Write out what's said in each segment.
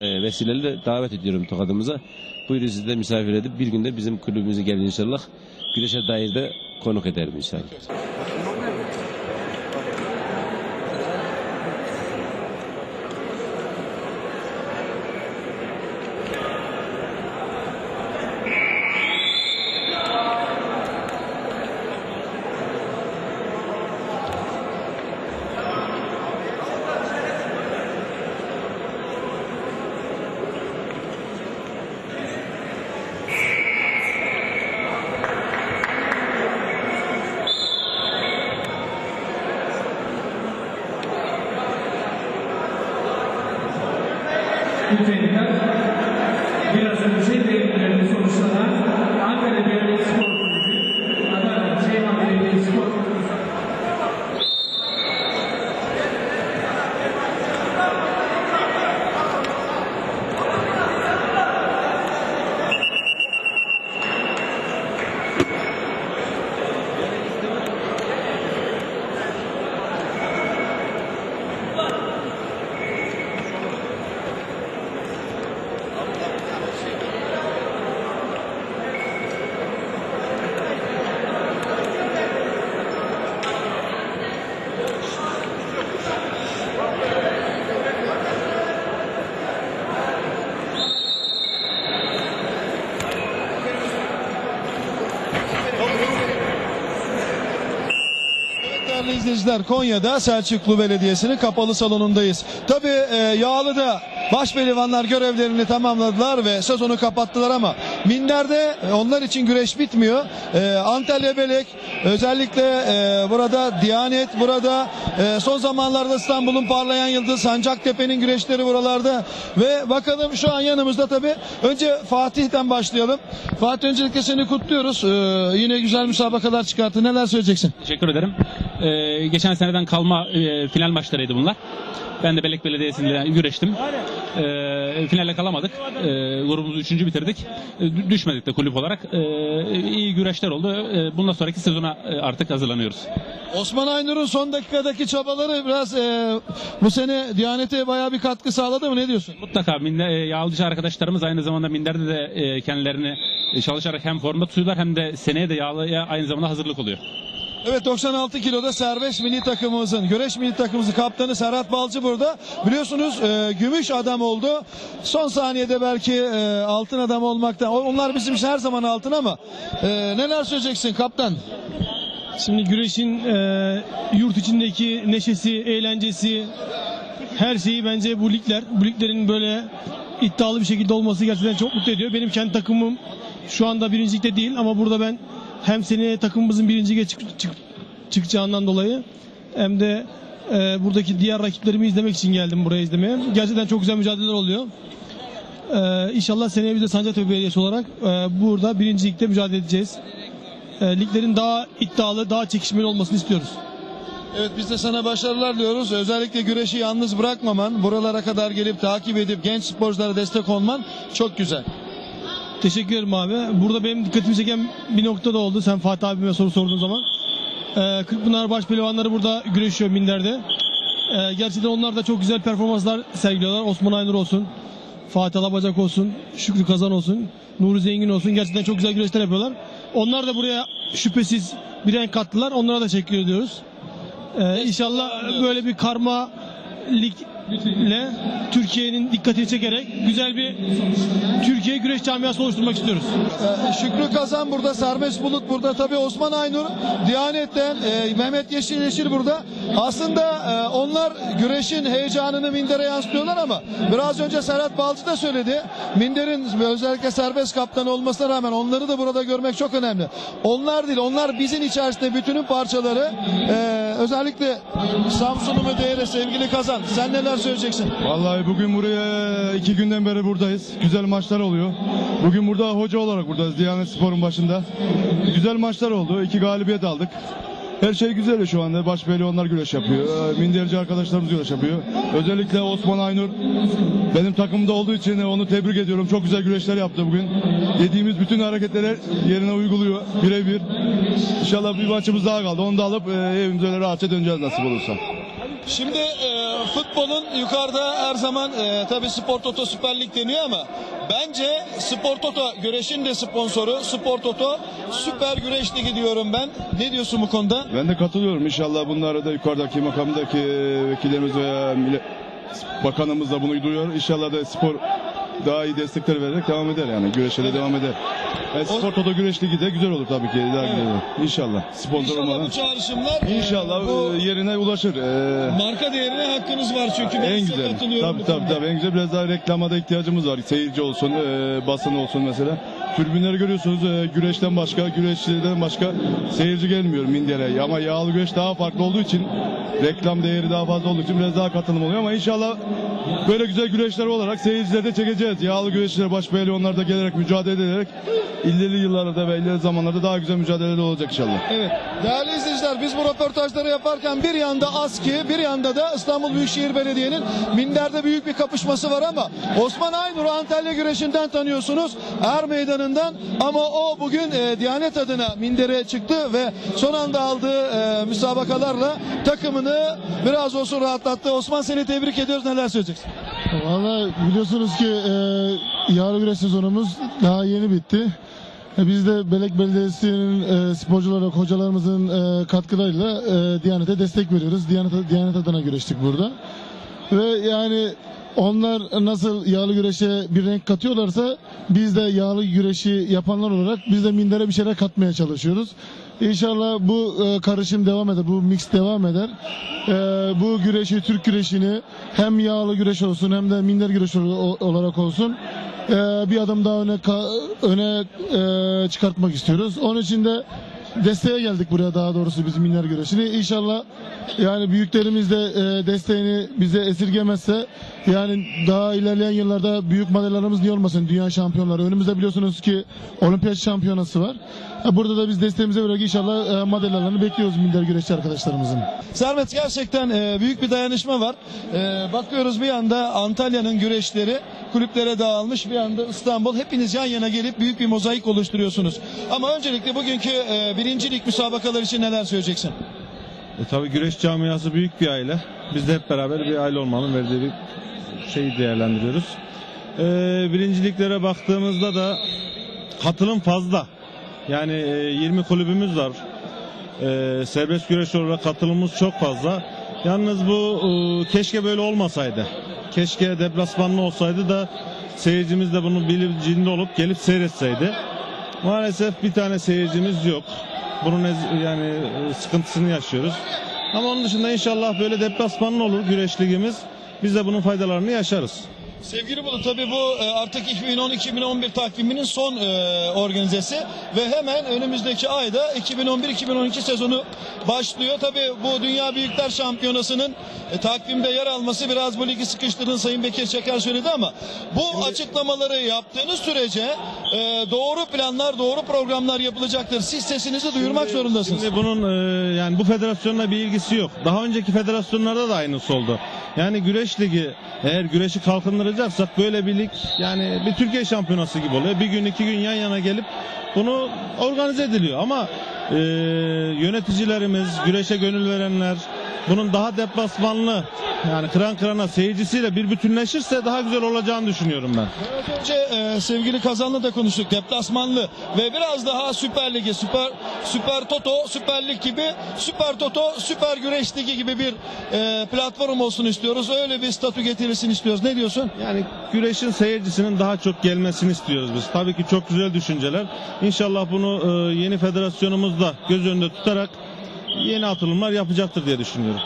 e, vesileyle davet ediyorum tokadımıza. Buyurun sizi de misafir edip bir günde bizim kulübümüze gelin inşallah. Güreşe dair de konuk ederim inşallah. İzleyiciler Konya'da Selçuklu Belediyesi'nin kapalı salonundayız. Tabii e, Yağlı'da başpehlivanlar görevlerini tamamladılar ve sezonu kapattılar ama Minder'de e, onlar için güreş bitmiyor. E, Antalya Belek özellikle e, burada Diyanet burada e, son zamanlarda İstanbul'un parlayan yıldız Sancaktepe'nin güreşleri buralarda ve bakalım şu an yanımızda tabii önce Fatih'ten başlayalım. Fatih öncelikle seni kutluyoruz. E, yine güzel müsabakalar çıkarttı. Neler söyleyeceksin? Teşekkür ederim. Ee, geçen seneden kalma e, final maçlarıydı bunlar. Ben de Belek Belediyesi'nde güreştim. Ee, finale kalamadık. Ee, grubumuzu üçüncü bitirdik. Dü- düşmedik de kulüp olarak. Ee, iyi güreşler oldu. Ee, bundan sonraki sezona e, artık hazırlanıyoruz. Osman Aynur'un son dakikadaki çabaları biraz e, bu sene Diyanet'e bayağı bir katkı sağladı mı? Ne diyorsun? Mutlaka minde, e, yağlıcı arkadaşlarımız aynı zamanda Minder'de de e, kendilerini e, çalışarak hem formda tutuyorlar hem de seneye de yağlıya aynı zamanda hazırlık oluyor. Evet 96 kiloda serbest milli takımımızın, güreş milli takımımızın kaptanı Serhat Balcı burada. Biliyorsunuz e, gümüş adam oldu. Son saniyede belki e, altın adam olmaktan. Onlar bizim için her zaman altın ama e, neler söyleyeceksin kaptan? Şimdi güreşin e, yurt içindeki neşesi, eğlencesi, her şeyi bence bu ligler. Bu liglerin böyle iddialı bir şekilde olması gerçekten çok mutlu ediyor. Benim kendi takımım şu anda birincilikte değil ama burada ben hem seneye takımımızın birinciliğe çık, çık- çıkacağından dolayı hem de e, buradaki diğer rakiplerimi izlemek için geldim buraya izlemeye. Gerçekten çok güzel mücadeleler oluyor. E, inşallah seneye biz de Sancaktepe Belediyesi olarak e, burada birincilikte mücadele edeceğiz e, liglerin daha iddialı, daha çekişmeli olmasını istiyoruz. Evet biz de sana başarılar diyoruz. Özellikle güreşi yalnız bırakmaman, buralara kadar gelip takip edip genç sporculara destek olman çok güzel. Teşekkür ederim abi. Burada benim dikkatimi çeken bir nokta da oldu. Sen Fatih abime soru sorduğun zaman. E, Kırkpınar baş pehlivanları burada güreşiyor Minder'de. E, gerçekten onlar da çok güzel performanslar sergiliyorlar. Osman Aynur olsun, Fatih Alabacak olsun, Şükrü Kazan olsun, Nuri Zengin olsun. Gerçekten çok güzel güreşler yapıyorlar. Onlar da buraya şüphesiz bir renk kattılar. Onlara da teşekkür ediyoruz. Ee, inşallah böyle bir karma ligle Türkiye'nin dikkatini çekerek güzel bir Türkiye güreş camiası oluşturmak istiyoruz. Ee, Şükrü Kazan burada, Serbest Bulut burada. Tabii Osman Aynur, Diyanet'ten, e, Mehmet Yeşil Yeşil burada. Aslında e, onlar güreşin heyecanını Minder'e yansıtıyorlar ama biraz önce Serhat Balcı da söyledi. Minder'in özellikle serbest kaptan olmasına rağmen onları da burada görmek çok önemli. Onlar değil, onlar bizim içerisinde bütünün parçaları. Ee, özellikle Samsun'un değeri sevgili Kazan. Sen neler söyleyeceksin? Vallahi bugün buraya iki günden beri buradayız. Güzel maçlar oluyor. Bugün burada hoca olarak buradayız Diyanet Spor'un başında. Güzel maçlar oldu. İki galibiyet aldık. Her şey güzel şu anda. Baş onlar güreş yapıyor. Ee, Minderci arkadaşlarımız güreş yapıyor. Özellikle Osman Aynur benim takımda olduğu için onu tebrik ediyorum. Çok güzel güreşler yaptı bugün. Dediğimiz bütün hareketleri yerine uyguluyor. Birebir. İnşallah bir maçımız daha kaldı. Onu da alıp e, evimize öyle rahatça döneceğiz nasip olursa. Şimdi e, futbolun yukarıda her zaman e, tabi Spor Toto Süper Lig deniyor ama bence Spor Toto güreşin de sponsoru Spor Toto Süper Güreş Ligi diyorum ben. Ne diyorsun bu konuda? Ben de katılıyorum. İnşallah bunları da yukarıdaki makamdaki vekillerimiz veya bakanımız da bunu duyuyor. İnşallah da spor daha iyi destekler vererek devam eder yani. Güreşe de devam eder. Yani spor toto güreş ligi de güzel olur tabii ki. Olur. İnşallah. Sponsor İnşallah olmadan. bu çağrışımlar e, İnşallah bu e, yerine ulaşır. E, marka değerine hakkınız var çünkü ben en size güzel. katılıyorum Tabii bu tabii konuda. tabii en güzel. Biraz daha reklama da ihtiyacımız var. Seyirci olsun, e, basın olsun mesela. Tribünleri görüyorsunuz e, güreşten başka, güreşçilerden başka seyirci gelmiyor mindere. Ama yağlı güreş daha farklı olduğu için reklam değeri daha fazla olduğu için biraz daha katılım oluyor ama inşallah böyle güzel güreşler olarak seyircileri de çekeceğiz. Yağlı güreşçiler baş onlar da gelerek mücadele ederek ileri yıllarda ve ileri zamanlarda daha güzel mücadeleler olacak inşallah. Evet. Değerli izleyiciler biz bu röportajları yaparken bir yanda ASKİ bir yanda da İstanbul Büyükşehir Belediye'nin Minder'de büyük bir kapışması var ama Osman Aynur Antalya güreşinden tanıyorsunuz. Er meydanından ama o bugün e, Diyanet adına Minder'e çıktı ve son anda aldığı e, müsabakalarla takımını biraz olsun rahatlattı. Osman seni tebrik ediyoruz. Neler söyleyeceksin? Valla biliyorsunuz ki e, yağlı güreş sezonumuz daha yeni bitti. E, biz de Belek Belediyesi'nin e, olarak hocalarımızın e, katkılarıyla e, Diyanet'e destek veriyoruz. Diyanet, Diyanet adına güreştik burada. Ve yani onlar nasıl yağlı güreşe bir renk katıyorlarsa biz de yağlı güreşi yapanlar olarak biz de mindere bir şeyler katmaya çalışıyoruz. İnşallah bu e, karışım devam eder, bu mix devam eder. E, bu güreşi, Türk güreşini hem yağlı güreş olsun hem de minder güreş ol- olarak olsun e, bir adım daha öne öne e, çıkartmak istiyoruz. Onun için de desteğe geldik buraya daha doğrusu bizim minder güreşini. İnşallah yani büyüklerimiz de e, desteğini bize esirgemezse yani daha ilerleyen yıllarda büyük madalyalarımız niye olmasın dünya şampiyonları. Önümüzde biliyorsunuz ki olimpiyat şampiyonası var. Ha, Burada da biz desteğimize vererek inşallah e, madalyalarını bekliyoruz minder güreşçi arkadaşlarımızın. Sermet gerçekten e, büyük bir dayanışma var. E, bakıyoruz bir anda Antalya'nın güreşleri kulüplere dağılmış bir anda İstanbul hepiniz yan yana gelip büyük bir mozaik oluşturuyorsunuz. Ama öncelikle bugünkü e, birincilik müsabakalar için neler söyleyeceksin? E, tabii güreş camiası büyük bir aile. Biz de hep beraber bir aile olmanın verdiği bir şeyi değerlendiriyoruz. E, birinciliklere baktığımızda da katılım fazla. Yani e, 20 kulübümüz var. E, serbest güreş olarak katılımımız çok fazla. Yalnız bu e, keşke böyle olmasaydı. Keşke deplasmanlı olsaydı da seyircimiz de bunun bilincinde olup gelip seyretseydi. Maalesef bir tane seyircimiz yok. Bunun yani e, sıkıntısını yaşıyoruz. Ama onun dışında inşallah böyle deplasmanlı olur güreş ligimiz. Biz de bunun faydalarını yaşarız. Sevgili Bulut tabii bu e, artık 2010-2011 takviminin son e, organizesi ve hemen önümüzdeki ayda 2011-2012 sezonu başlıyor. Tabii bu Dünya Büyükler Şampiyonası'nın e, takvimde yer alması biraz bu ligi sıkıştırdığını Sayın Bekir Çeker söyledi ama bu açıklamaları yaptığınız sürece doğru planlar, doğru programlar yapılacaktır. Siz sesinizi duyurmak zorundasınız. Şimdi bunun yani bu federasyonla bir ilgisi yok. Daha önceki federasyonlarda da aynısı oldu. Yani güreş ligi eğer güreşi kalkındıracaksak böyle bir lig yani bir Türkiye şampiyonası gibi oluyor. Bir gün iki gün yan yana gelip bunu organize ediliyor ama e, yöneticilerimiz, güreşe gönül verenler bunun daha deplasmanlı yani kıran kırana seyircisiyle bir bütünleşirse daha güzel olacağını düşünüyorum ben. Önce e, sevgili Kazan'la da konuştuk. Deplasmanlı ve biraz daha Süper Ligi, Süper Süper Toto, Süper Lig gibi Süper Toto, Süper Güreş Ligi gibi bir e, platform olsun istiyoruz. Öyle bir statü getirilsin istiyoruz. Ne diyorsun? Yani güreşin seyircisinin daha çok gelmesini istiyoruz biz. Tabii ki çok güzel düşünceler. İnşallah bunu e, yeni federasyonumuz da göz önünde tutarak yeni atılımlar yapacaktır diye düşünüyorum.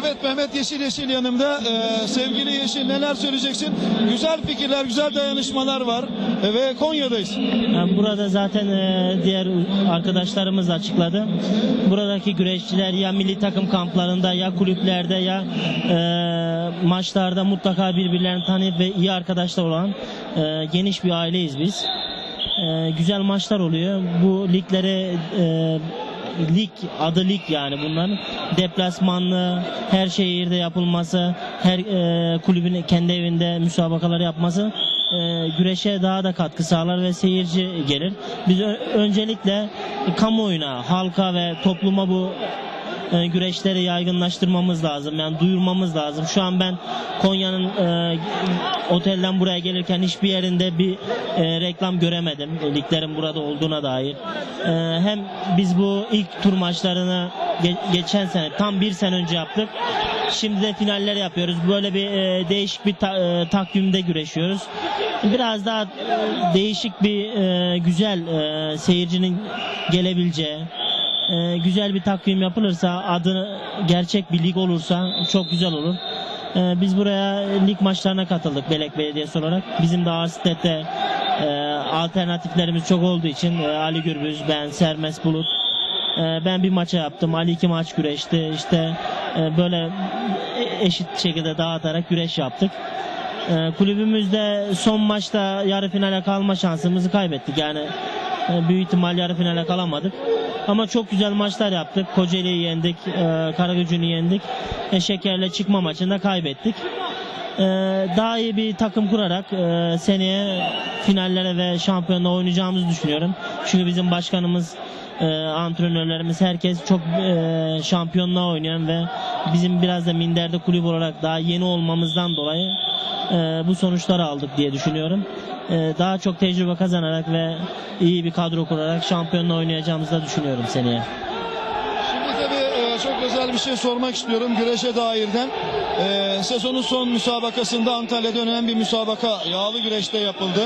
Evet Mehmet Yeşil Yeşil yanımda. E, sevgili Yeşil neler söyleyeceksin? Güzel fikirler, güzel dayanışmalar var E, ve Konya'dayız. Yani burada zaten e, diğer arkadaşlarımız da açıkladı. Buradaki güreşçiler ya milli takım kamplarında ya kulüplerde ya e, maçlarda mutlaka birbirlerini tanıyıp ve iyi arkadaşlar olan e, geniş bir aileyiz biz. E, güzel maçlar oluyor. Bu liglere e, lig adı lig yani bunların deplasmanlı her şehirde yapılması her e, kulübün kendi evinde müsabakaları yapması e, güreşe daha da katkı sağlar ve seyirci gelir. Biz öncelikle kamuoyuna, halka ve topluma bu e, güreşleri yaygınlaştırmamız lazım. Yani duyurmamız lazım. Şu an ben Konya'nın e, otelden buraya gelirken hiçbir yerinde bir e, reklam göremedim. E, liglerin burada olduğuna dair. E, hem biz bu ilk tur maçlarını ge- geçen sene tam bir sene önce yaptık. Şimdi de finaller yapıyoruz. Böyle bir e, değişik bir ta- e, takvimde güreşiyoruz. Biraz daha e, değişik bir e, güzel e, seyircinin gelebileceği e, güzel bir takvim yapılırsa adı gerçek bir lig olursa çok güzel olur. E, biz buraya lig maçlarına katıldık Belek Belediyesi olarak. Bizim de Arsitlet'te e, alternatiflerimiz çok olduğu için e, Ali Gürbüz, ben, Sermes Bulut e, ben bir maça yaptım. Ali iki maç güreşti. İşte e, böyle eşit şekilde dağıtarak güreş yaptık. E, kulübümüzde son maçta yarı finale kalma şansımızı kaybettik. Yani e, büyük ihtimal yarı finale kalamadık. Ama çok güzel maçlar yaptık. Kocaeli'yi yendik, e, Karagücü'nü yendik. E, Şeker'le çıkma maçında kaybettik. E, daha iyi bir takım kurarak e, seneye finallere ve şampiyonla oynayacağımızı düşünüyorum. Çünkü bizim başkanımız, e, antrenörlerimiz herkes çok e, şampiyonluğa oynayan ve bizim biraz da minderde kulüp olarak daha yeni olmamızdan dolayı e, bu sonuçları aldık diye düşünüyorum. E, daha çok tecrübe kazanarak ve iyi bir kadro kurarak şampiyonla oynayacağımızı da düşünüyorum seneye. Şimdi tabii e, çok özel bir şey sormak istiyorum güreşe dairden. E, sezonun son müsabakasında Antalya'da önemli bir müsabaka yağlı güreşte yapıldı.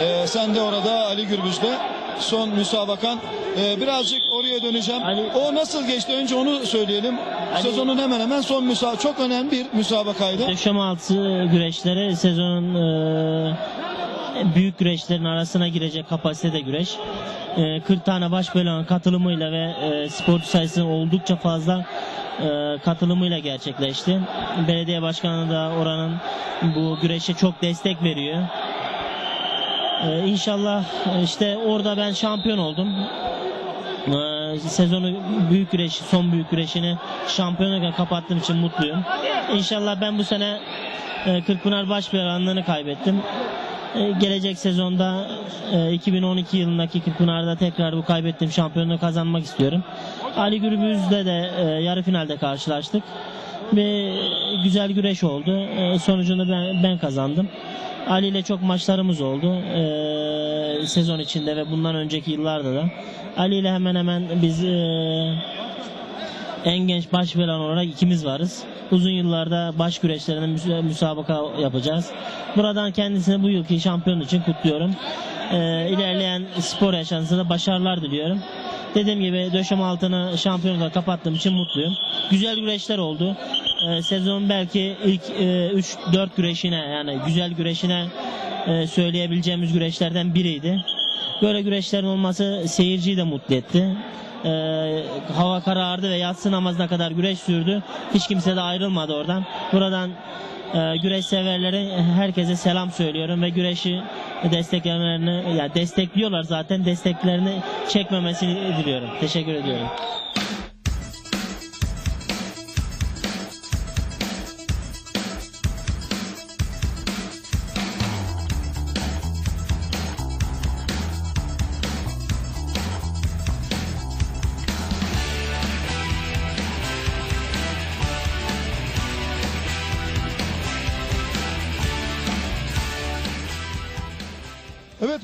E, sen de orada Ali Gürbüz'de son müsabakan. E, birazcık oraya döneceğim. Ali- O nasıl geçti? Önce onu söyleyelim. Ali- Sezonun hemen hemen son müsabaka çok önemli bir müsabakaydı. Döşeme altı güreşleri sezonun e, büyük güreşlerin arasına girecek kapasitede güreş. E, 40 tane baş bölümün katılımıyla ve e, sporcu sayısının oldukça fazla e, katılımıyla gerçekleşti. Belediye başkanı da oranın bu güreşe çok destek veriyor. E, inşallah işte orada ben şampiyon oldum. Ee, sezonu büyük güreş, son büyük güreşini şampiyonlukla kapattığım için mutluyum. İnşallah ben bu sene e, Kırkpınar Başbeyranlığını kaybettim. E, gelecek sezonda e, 2012 yılındaki Kırkpınar'da tekrar bu kaybettiğim şampiyonluğu kazanmak istiyorum. Ali Gürbüz'le de e, yarı finalde karşılaştık. Ve güzel güreş oldu. E, sonucunda ben, ben kazandım. Ali ile çok maçlarımız oldu. E, sezon içinde ve bundan önceki yıllarda da. Ali ile hemen hemen biz e, en genç baş veren olarak ikimiz varız. Uzun yıllarda baş güreşlerinde müs- müsabaka yapacağız. Buradan kendisine bu yılki şampiyon için kutluyorum. E, ilerleyen spor yaşantısında başarılar diliyorum. Dediğim gibi döşem altını şampiyonlukla kapattığım için mutluyum. Güzel güreşler oldu. E, sezonun belki ilk 3-4 güreşine yani güzel güreşine e, söyleyebileceğimiz güreşlerden biriydi. Böyle güreşlerin olması seyirciyi de mutlu etti. Ee, hava karardı ve yatsı namazına kadar güreş sürdü. Hiç kimse de ayrılmadı oradan. Buradan e, güreş severleri herkese selam söylüyorum ve güreşi desteklemelerini ya destekliyorlar zaten desteklerini çekmemesini diliyorum. Teşekkür ediyorum.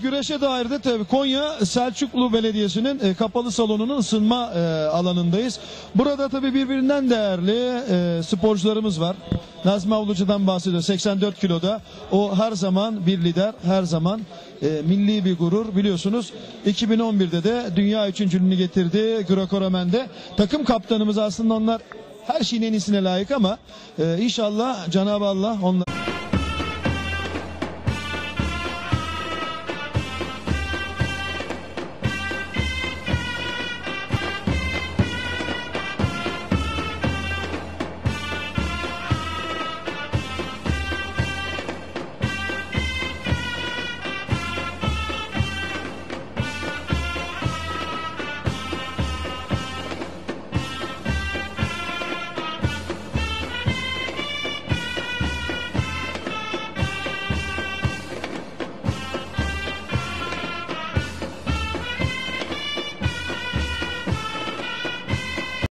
Güreşe dair de tabii Konya Selçuklu Belediyesi'nin e, kapalı salonunun ısınma e, alanındayız. Burada tabii birbirinden değerli e, sporcularımız var. Nazmi Avlucu'dan bahsediyor 84 kiloda. O her zaman bir lider, her zaman e, milli bir gurur biliyorsunuz. 2011'de de dünya üçüncülüğünü getirdi Greco-Romen'de. Takım kaptanımız aslında onlar her şeyin en iyisine layık ama e, inşallah Cenab-ı Allah onlar